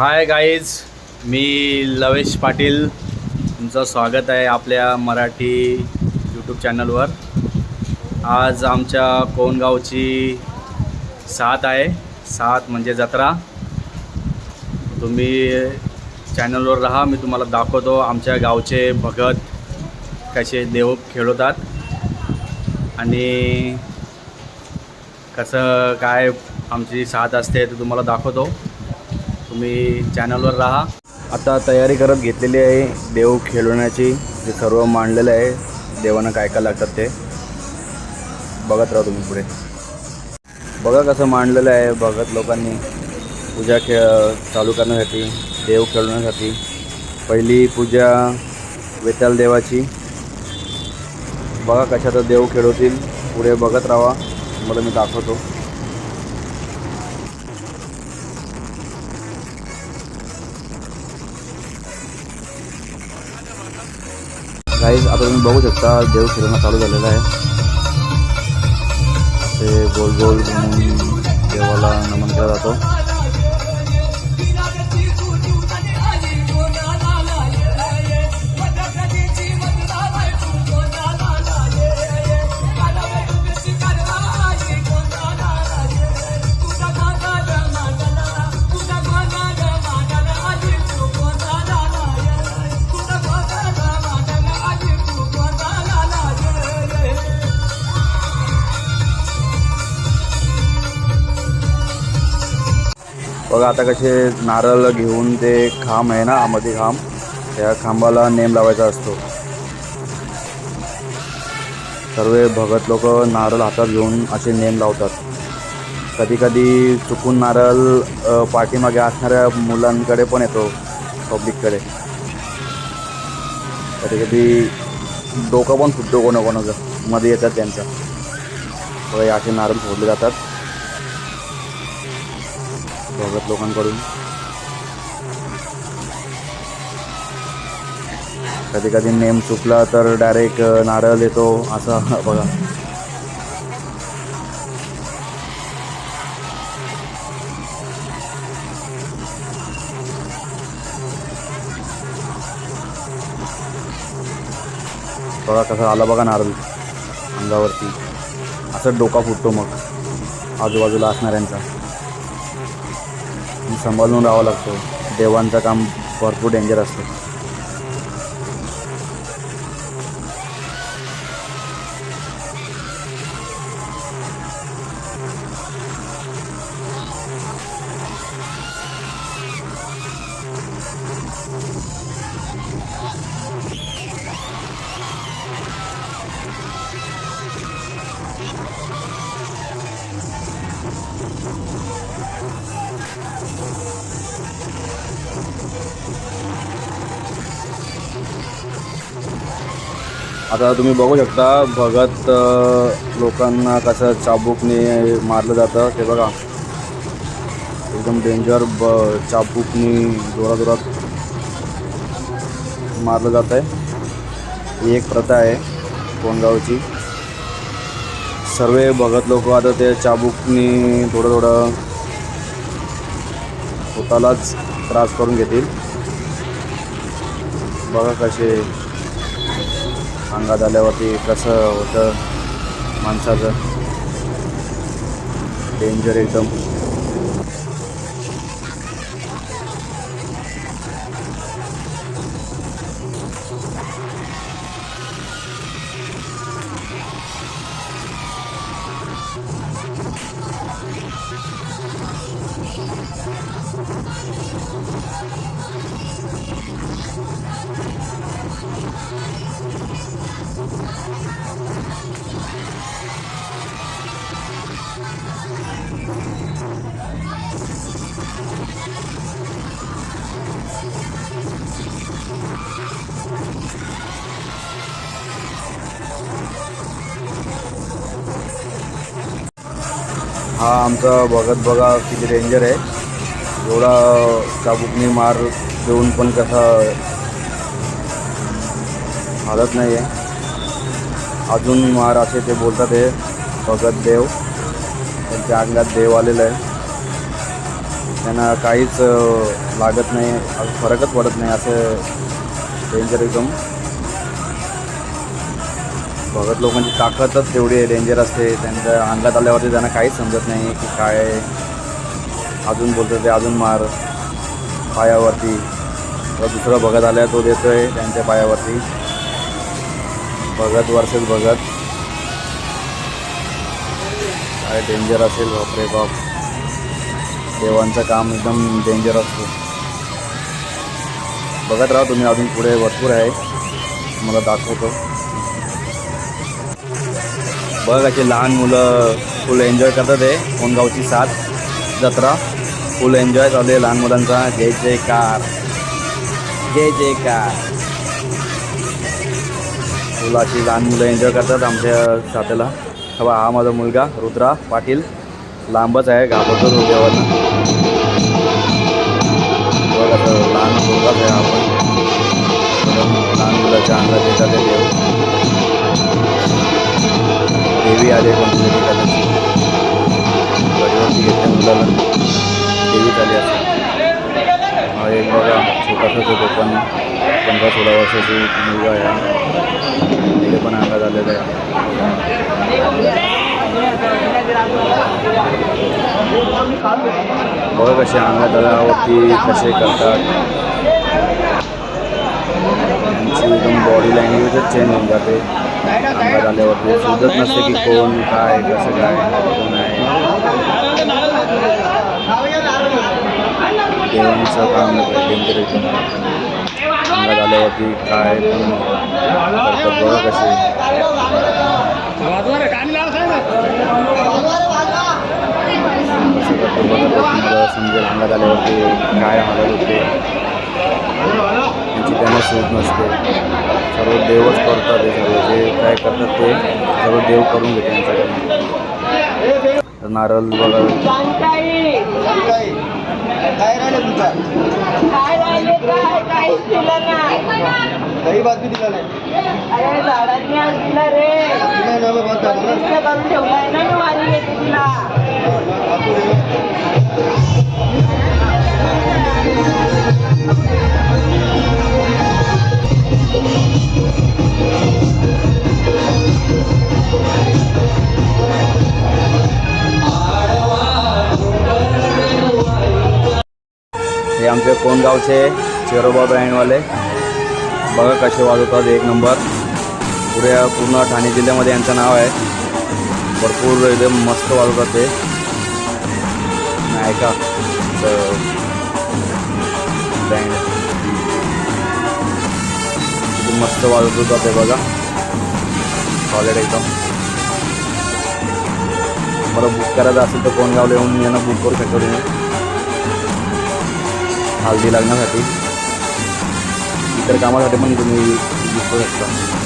Hi guys मी लवेश पाटील. तुमचं स्वागत आहे आपल्या मराठी यूट्यूब चॅनलवर आज आमच्या कोणगावची साथ आहे. साथ म्हणजे जत्रा. तुम्ही चॅनलवर राहा मी तुम्हाला दाखवतो आमच्या गावचे भगत कसे देव खेळवतात. आणि कसं काय आमची साथ असते ते तुम्हाला दाखवतो. तुम्ही चॅनलवर राहा. आता तयारी करत घेतलेली आहे देव खेळवण्याची. जे सर्व मांडलेलं आहे. देवांना काय काय लागतात ते बघत राहा तुम्ही पुढे. बघा कसं मांडलेलं आहे. भगत लोकांनी पूजा खेळ चालू करण्यासाठी देव खेळवण्यासाठी. पहिली पूजा वेताल देवाची. बघा कशाचं देव खेळवतील. पुढे बघत राहा. तुम्हाला मी दाखवतो. गाईज आता तुम्ही बघू शकता देव फिरणं चालू झालेलं आहे. असे गोल गोल देवाला नमन केला जातो. बघा आता कसे नारळ घेऊन ते खांब आहे ना मध्ये खांब. त्या खांबाला नेम लावायचा असतो. सर्व भगत लोक नारळ हातात घेऊन असे नेम लावतात. कधी कधी चुकून नारळ पाठीमागे असणाऱ्या मुलांकडे पण येतो पब्लिककडे कधी कधी डोकं पण फुटतो कोणाकोणाचं. मध्ये येतात त्यांच्या. असे नारळ फोडले जातात. भगत लोकांकडून. कधी कधी नेम चुकला तर डायरेक्ट नारळ येतो असं बघा. बघा कसं आला बघा नारळ अंगावरती. असं डोका फुटतो मग. आजूबाजूला असणाऱ्यांचा. सांभाळून राहावं लागतो. देवांचं काम भरपूर डेंजर असतं. आता तुम्ही बघू शकता भगत लोकांना कसं चाबूकने मारलं जातं. ते बघा. एकदम डेंजर ब चाबूकनी जोराजोरात मारलं जात आहे. ही एक प्रथा आहे कोणगावची सर्व भगत लोक आता ते चाबूकनी थोडं थोडं स्वतःलाच त्रास करून घेतील. बघा कसे अंगात आल्यावरती कसं होतं माणसाचं. डेंजर एकदम. हा आमचा भगत बघा किती डेंजर आहे. एवढा चाबुकने मार देऊन पण कसा हालत नाही आहे अजून मार असे ते बोलतात हे भगत देव. त्यांच्या अंगात देव आलेलं आहे. त्यांना काहीच लागत नाही असं फरकच पडत नाही असं डेंजर एकदम. भगत लोकांची ताकदच तेवढी आहे डेंजर असते. त्यांच्या अंगात आल्यावरती त्यांना काहीच समजत नाही की काय आहे. अजून बोलतो ते अजून मार. पायावरती. दुसरा भगत आल्या तो देतोय त्यांच्या पायावरती. भगत वर्सेस भगत. काय डेंजर असेल बापरे बाप. देवांचं काम एकदम डेंजर असतो. बघत राहा तुम्ही अजून पुढे भरपूर आहे. मला दाखवतो. बघ लहान मुलं फुल एन्जॉय करतात आहे कोणगावची साथ जत्रा. फुल एन्जॉय चालू आहे लहान मुलांचा. जय कार जय जयकार. फुल अशी लहान मुलं एन्जॉय करतात आमच्या साथेला. हवा हा माझा मुलगा रुद्रा पाटील. लांबच आहे घाबरतो तो बघ लहान मुलगाच आहे आपण. लहान मुलाच्या अंगात येतात देव. देवी आले कोणती तरी एखाद्याची गडीवरती घेतल्या मुलाला. देवी आली असते हा एक बघा छोटासाच होतो पण पंधरा सोळा वर्षाची मुलगा आहे. तिथे पण अंगात आलेला आहे. बघा कसे अंगात आल्यावरती कसे करतात. त्यांची एकदम बॉडी लँग्वेजच चेंज होऊन जाते. अंगात आल्यावरती सुचत नसते की कोण काय कसं काय कोण आहे. देवांचं काम डेंजर एकदम अंगात आल्यावरती काय पण करतात बघा कसे समजेल अंगात आल्यावरती काय हालत होते. त्यांची त्यांना सूट नसते. सर्व देवच करतात हे सर्व. जे काय करतात ते सर्व देव करून घेते त्यांच्याकडे तर नारळ बघा काही बातमी दिला नाही. करून ठेवलाय ना मी वारी तिला हे आमचे कोणगावचे चेरोबा ब्रँडवाले बघा कसे वाजवतात एक नंबर. पुढे पूर्ण ठाणे जिल्ह्यामध्ये यांचं नाव आहे. भरपूर एकदम मस्त वाजवतात ते. ऐका बँड किती मस्त वाजत होता ते बघा. सॉलिड एकदम मला बुक करायचं असेल तर कोणगावला येऊन यांना बुक करू शकतो तुम्ही हल्दी लग्नासाठी. इतर कामासाठी पण तुम्ही बुक करू शकता.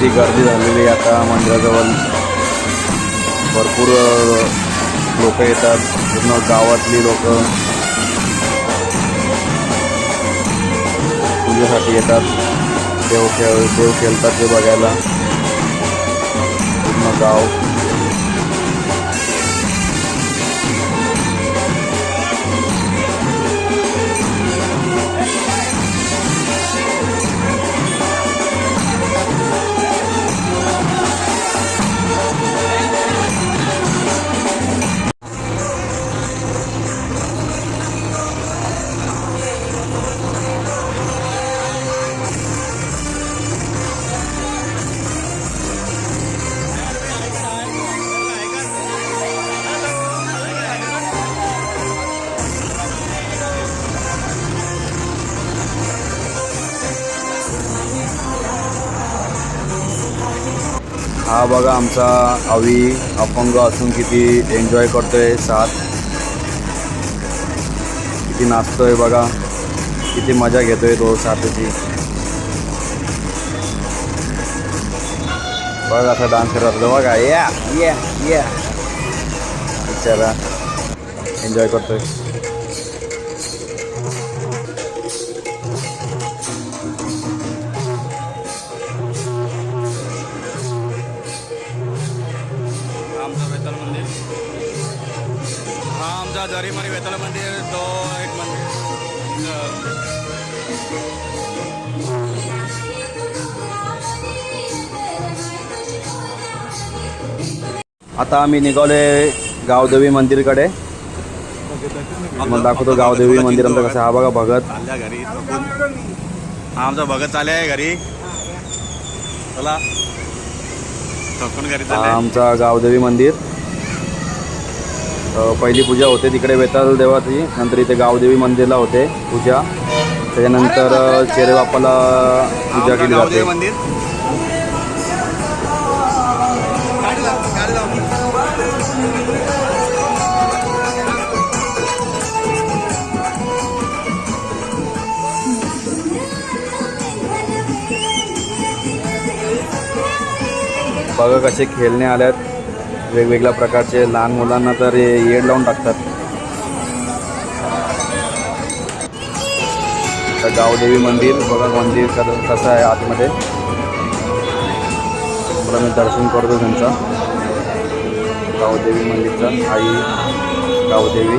मोठी किती गर्दी झालेली आहे. आता मंदिराजवळ भरपूर लोक येतात. पूर्ण गावातली लोक पूजेसाठी येतात. देव खेळ देव खेळतात ते बघायला. पूर्ण गाव बघा आमचा अवी अपंग असून किती एन्जॉय करतोय साथ. किती नाचतोय बघा. किती मजा घेतोय तो साथीची. बघा असा डान्स करत बघा या या या बिचारा एन्जॉय करतोय. आता आम्ही निघालोय गावदेवी मंदिरकडे. मग दाखवतो गावदेवी मंदिर आमचं कसं हा बघा भगत. चालल्या घरी. हा आमचा भगत चालले आहे घरी. चला. थकून घरी हा चालले. आमचा गावदेवी मंदिर. अ, पहिली पूजा होते तिकडे वेताळ देवाची नंतर इथे गावदेवी मंदिरला होते पूजा. त्याच्यानंतर अ, चेरे बाप्पाला पूजा केली जाते. मंदिर. बघा कसे खेळणे आल्यात. वेगवेगळ्या प्रकारचे लहान मुलांना तर येड लावून टाकतात. तर गावदेवी मंदिर बघा मंदिर कसं कसं आहे आतमध्ये. मला मी दर्शन करतो त्यांचा. गावदेवी मंदिरचा आई गावदेवी.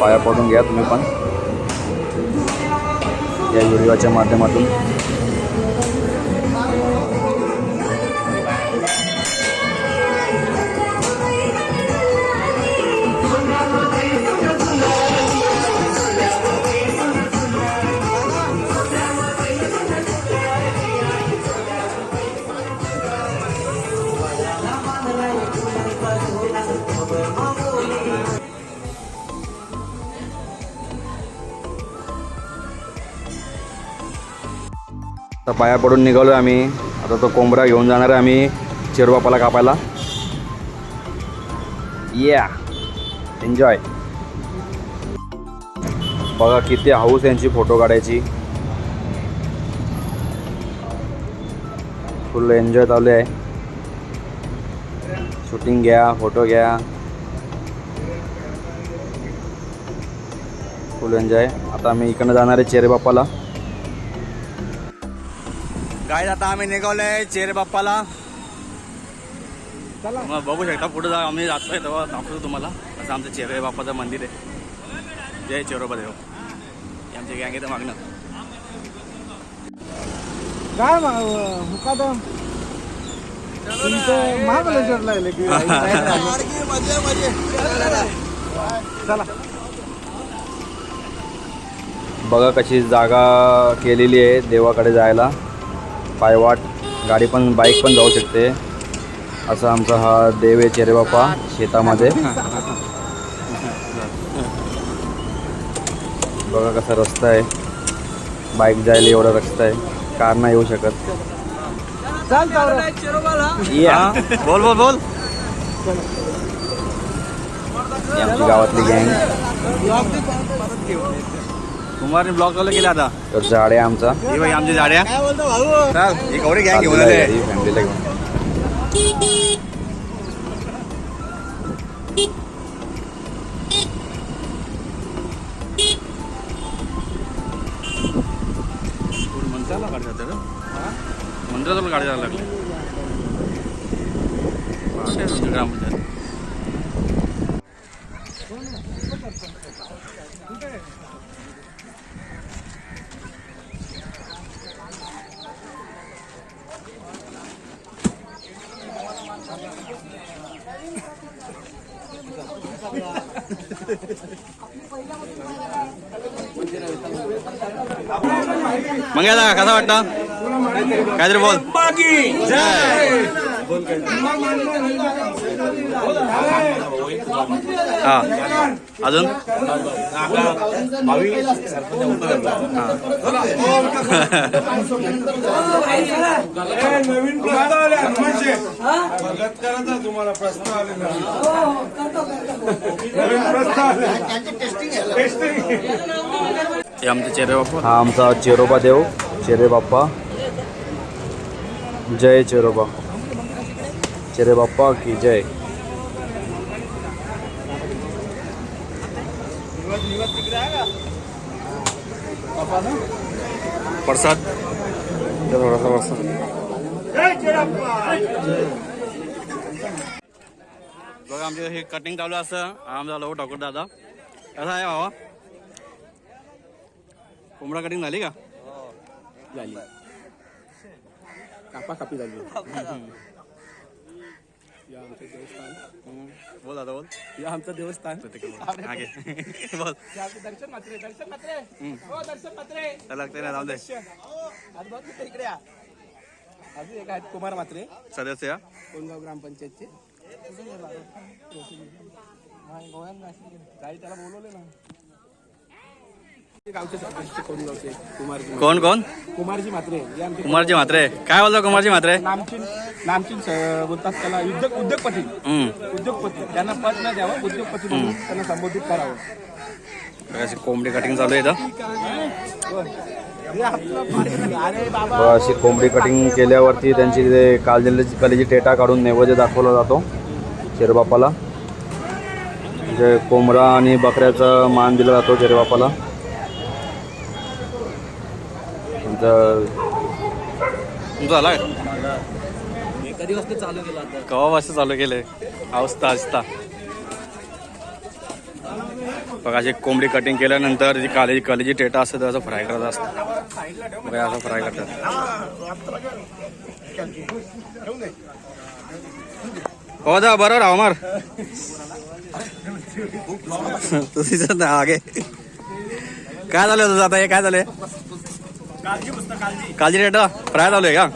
पाया पडून घ्या तुम्ही पण. या व्हिडिओच्या माध्यमातून. पाया पडून निघालो आम्ही. आता तो कोंबडा घेऊन जाणार आहे आम्ही चिरबापाला कापायला. या एन्जॉय बघा किती हाऊस यांची फोटो काढायची. फुल एन्जॉय चालू आहे. शूटिंग घ्या फोटो घ्या. फुल एन्जॉय आता आम्ही इकडनं जाणार आहे चेरेबापाला काय आता आम्ही निघालोय चेरे बाप्पाला चला. मग बघू शकता पुढे जा आम्ही जातोय तेव्हा दाखवतो तुम्हाला. असं आमचं चेरे बाप्पाचं मंदिर आहे. जय चेरोबा देव हे आमची गँग आहे मागणं. काय मुकादम? तुमचं महाबळेश्वर लागले की चला. बघा कशी जागा केलेली आहे देवाकडे जायला. पायवाट गाडी पण बाईक पण जाऊ शकते. असा आमचा हा देव आहे चेरेबापा शेतामध्ये. बघा कसा रस्ता आहे. बाईक जायला एवढा रस्ता आहे. कार नाही येऊ शकत. चाल चाल. या बोल बोल बोल. आमची गावातली गँग. कुमारने ब्लॉक चालू केला आता. तर झाड आमचा. ही बाई आमची झाड्या काय बोलतो भाऊ? चल ही गौरी गँग घेऊन आले. फॅमिलीला घेऊन. मंदिराला गाडी जाते गाडी जायला लागली. ग्रामपंचायत. मग याला कसा वाटतं? काहीतरी बोल. जय! हा. अजून? नवीन प्रस्ताव आले हनुमानचे प्रगत तुम्हाला प्रस्ताव आलेला नवीन प्रस्ताव आले टेस्टिंग हे आमचे चेरे बाप्पा. हा आमचा चेरोबा देव चेरे बाप्पा. जय चेरोबा. चेरे बाप्पा की जय. प्रसाद? थोडासा प्रसाद बघा आमचे हे कटिंग चालू असं. आमचा लव ठाकूर दादा. कसा आहे भावा? कोंबडा कटिंग झाली का? झाली. कापा कापी झाली. बोल दादा बोल. हे आमचं देवस्थान. हा. बोल दर्शन मात्रे दर्शन मात्रे. हो दर्शन मात्रे. त्याला लागते ना जाऊ दे. आज बघ तिथे इकडे या. अजून एक आहेत कुमार मात्रे. सदस्य या कोणगाव ग्रामपंचायतचे. हा, त्याला बोलवले ना. कोण कोण कुमारजी मात्रे आमचे कुमारजी म्हात्रे. काय बोलतो कुमारजी म्हात्रे? नामचीन नामचीन स- बोलतात त्याला उद्योग उद्योगपती उद्योगपती. त्यांना पद न द्यावं उद्योगपती म्हणून त्यांना संबोधित करावं. अशी कोंबडी कटिंग चालू आहे इथं. आपलं अरे बाबा बघा, अशी कोंबडी कटिंग केल्यावरती त्यांची ते कालजेची कलेची टेटा काढून नैवेद्य दाखवला जातो चेरबापाला म्हणजे कोंबडा आणि बकऱ्याचा मान दिला जातो चेरबापाला त्यांचं तुमचं झाला कधी वाजता चालू केलं कवा वाजता चालू केले? अवस्था असता बघा अशी कोंबडी कटिंग केल्यानंतर जी कालेजी कलेजी टेटा असते त्याचं फ्राय करायचं असतं बघा असं फ्राय करतात. हो दा बरोबर अमर. तुझी आगे. काय झालं तुझं आता? हे काय झालंय कालजी रेटा फ्राय आहे का?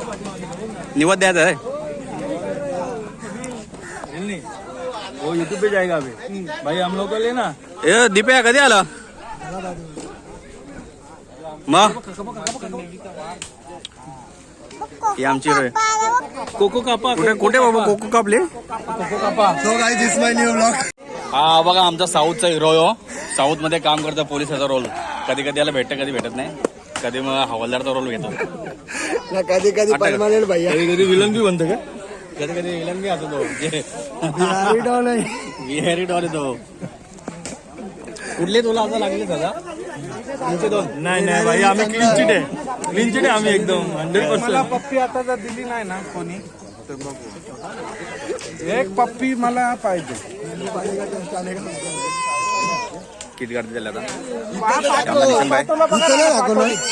निवत द्यायचं आहे. वो यूट्यूब पे जाएगा अभी. भाई हम लोग को लेना. ए दिप्या कधी आला? मग ही आमची होय. कोको कापा कुठे कुठे बाबा कोको कापले? कोको कापा. हा बघा आमचा साऊथचा हिरो हो. साऊथमध्ये काम करतो पोलिसाचा रोल कधी कधी याला भेटतं कधी भेटत नाही. कधी मग हवालदारचा रोल घेतो. कधी कधी आता- परमानेंट भैया. कधी कधी विलन बी बनतो का? कधी कधी विलन बी असतो तो. बिहारी डॉल तो. कुठले तुला आता लागले दादा? नाही नाही भाई आम्ही क्लीन चिट आहे. क्लीन चिट आहे आम्ही एकदम हंड्रेड पर्सेंट पप्पी आता जर दिली नाही ना कोणी तर बघू. एक पप्पी मला पाहिजे. किती गर्दी झाली आता?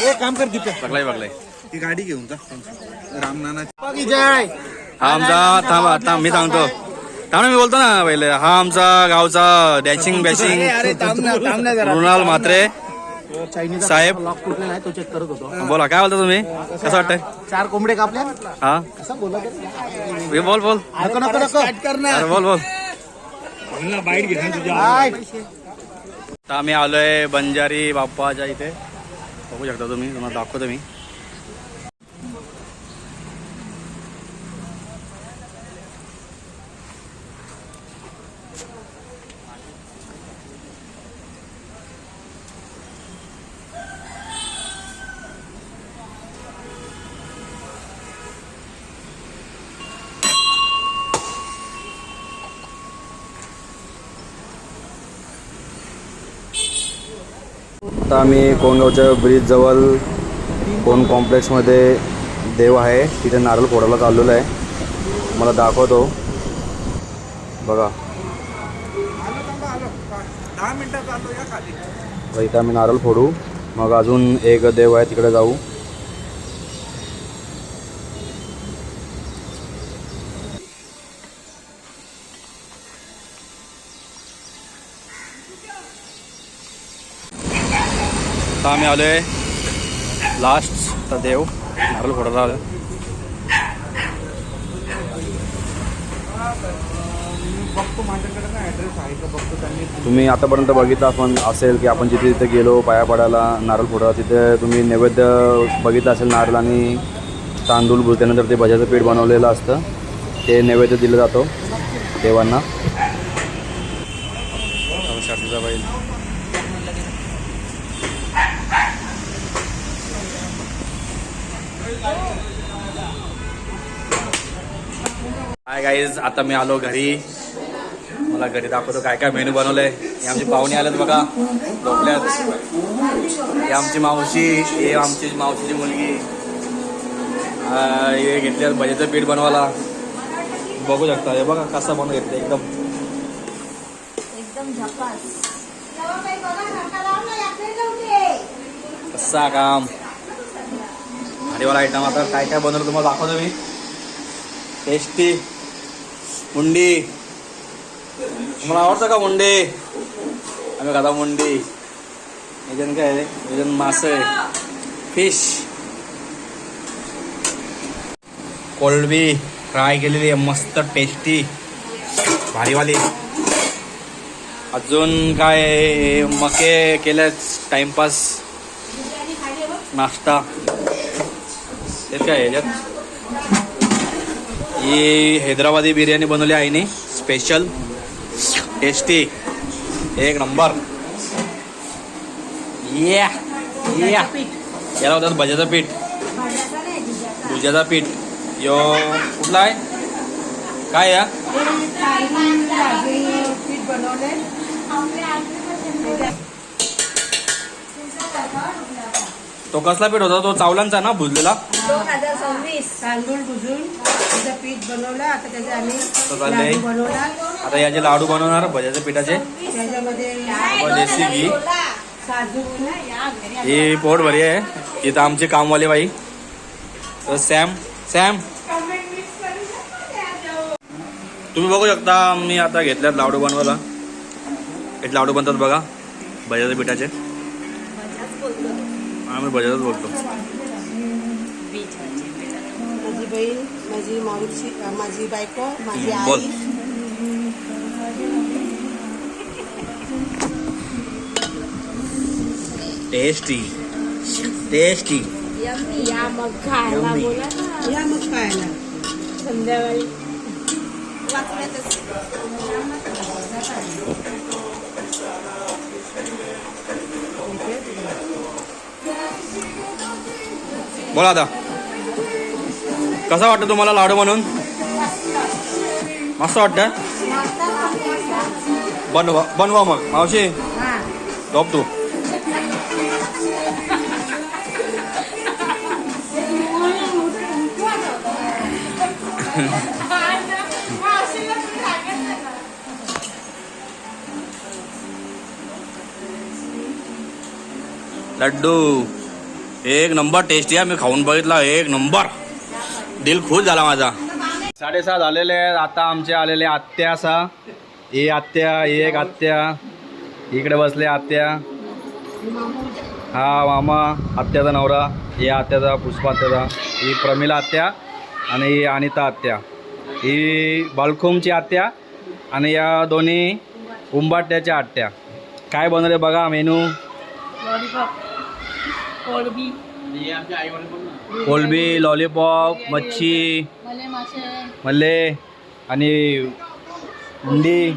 एक काम कर बघलाय बघलाय. ती गाडी घेऊन जा. रामनाना हा आमचा थांबा थांब मी सांगतो. थांब मी बोलतो ना पहिले. हा आमचा गावचा dashing bashing Mrunal Mhatre Chinese साहेब. कुठला नाही तो चेक करत होतो. बोला काय बोलता तुम्ही? कसं वाटतंय? चार कोंबडे कापल्या? हा? कसं बोला बोल. बोल बोल. बाईट घे तुझ्या आता आम्ही आलोय बंजारी बाप्पाच्या इथे. बघू शकता तुम्ही तुम्हाला दाखवतो मी. आता आम्ही कोणगावच्या ब्रिजजवळ कोण कॉम्प्लेक्समध्ये देव आहे. तिथे नारळ फोडायला चाललेलो आहे. मला दाखवतो. बघा. इथे आम्ही नारळ फोडू. मग अजून एक देव आहे तिकडे जाऊ. आम्ही आलोय लास्ट देव नारळ फोडायला आलो आहे तुम्ही आतापर्यंत बघितलं आपण असेल की आपण जिथे तिथे गेलो पाया पडायला नारळ फोडा तिथे तुम्ही नैवेद्य बघितलं असेल नारळ आणि तांदूळ भुलत्यानंतर ते भज्याचं पीठ बनवलेलं असतं. ते नैवेद्य दिलं जातो देवांना. हाय गाईज आता मी आलो घरी. मला घरी दाखवतो काय काय मेनू बनवलंय. हे आमची पाहुणे आलेत बघा. झोपल्यात. ही आमची मावशी हे आमची मावशीची मुलगी. हे घेतल्यात भजीचं पीठ बनवायला. बघू शकता. हे बघा कसं बनवून घेतलं एकदम. कसा काम. भारीवाला आयटम आता काय काय बनवलं तुम्हाला दाखवतो मी. टेस्टी मुंडी. मला आवडतं का मुंडे? आम्ही खाता मुंडी. याच्यानं काय आहे? मासे फिश कोलबी फ्राय केलेली आहे मस्त टेस्टी भारीवाली. अजून काय मके केल्यात टाइमपास नाश्ता. तेच काय याच्यात? ही हैदराबादी बिर्याणी बनवली आहे नी स्पेशल टेस्टी एक नंबर. या या याला होतात भज्याचं पीठ. भुजाचा पीठ. यो कुठला आहे? काय या तो कसला पीठ होता? तो चावलांचा ना भुजलेला? दोन हजार सव्वीस. तांदूळ भुजून त्याचं पीठ बनवलं. आता त्याचे आम्ही चाललंय. लाडू बनवणार. आता याचे लाडू बनवणार भज्याच्या पिठाचे? त्याच्यामध्ये व देसी घी काजू ही पोट भरी आहे इथं आमचे कामवाले बाई. तर सॅम सॅम. तुम्ही बघू शकता मी आता घेतल्यात लाडू बनवायला. एक लाडू बनतात बघा भज्याच्या पिठाचे. आम्ही भज्याच बोलतो. माझी बहीण माझी मावशी माझी बायको माझी बोल. आई. टेस्टी टेस्टी यम्मी या मग खायला Yummy. बोला ना. या मग खायला. संध्याकाळी. बोला आता. कसं वाटतं तुम्हाला लाडू बनवून मस्त वाटतं बनवा बनवा मग. मावशी झोप तू. लड्डू. एक नंबर टेस्टी आहे. मी खाऊन बघितला. एक नंबर. दिल खुश झाला माझा. साडेसहा झालेले आहेत. आता आमचे आलेले आत्या सा. ही आत्या ही एक आत्या. इकडे बसले आत्या. हा मामा आत्याचा नवरा. ही आत्याचा पुष्पा आत्याचा. ही प्रमिला आत्या आणि ही अनिता आत्या. ही बालखोमची आत्या आणि या दोन्ही उंबाट्याच्या आत्या. काय बनवले बघा मेनू. कोळबी. कोलबी लॉलीपॉप मच्छी. मल्ले आणि मुंडी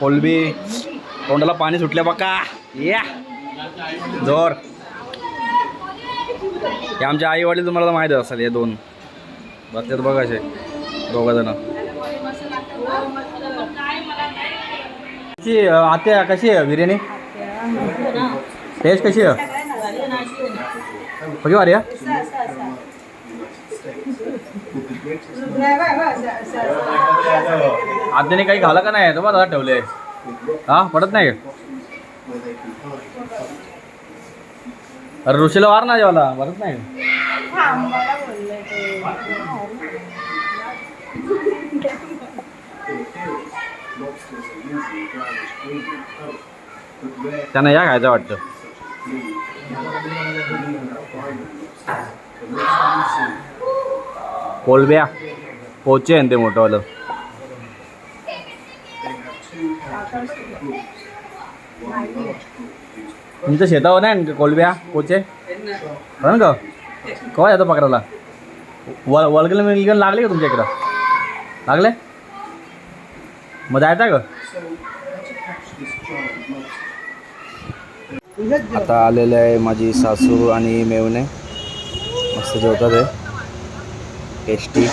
कोलबी तोंडाला पाणी सुटल्या बघा. या. जोर. हे आमच्या आई वडील तुम्हाला माहीत असेल हे दोन. बसल्यात बघा असे दोघं जण. आत्या कशी आहे बिर्याणी? टेस्ट कशी आहे? कशी वारी आहे? काही घाला का नाही? तुम्हाला दादा ठेवले. हा पडत नाही? अरे ऋषीला वार ना जेवाला भरत नाही? त्यांना या खायचं वाटतं. कोलब्या पोचे आहे ते मोठंवालं. तुमच्या शेतावर नाही कोलब्या पोचे? हो ना का कवा येतो पकडायला? वळ वळगल मिळगल लागले का तुमच्या इकडं? लागले? मग जायचा का आता आलेले आहे माझी सासू आणि मेवणे. मस्त जेवतात आहे टेस्टी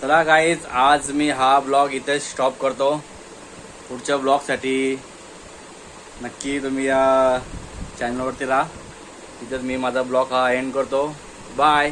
चला काहीच आज मी हा ब्लॉग इथे स्टॉप करतो. पुढच्या ब्लॉगसाठी नक्की तुम्ही या चॅनलवरती राहा. तिथेच मी माझा ब्लॉग हा एंड करतो. बाय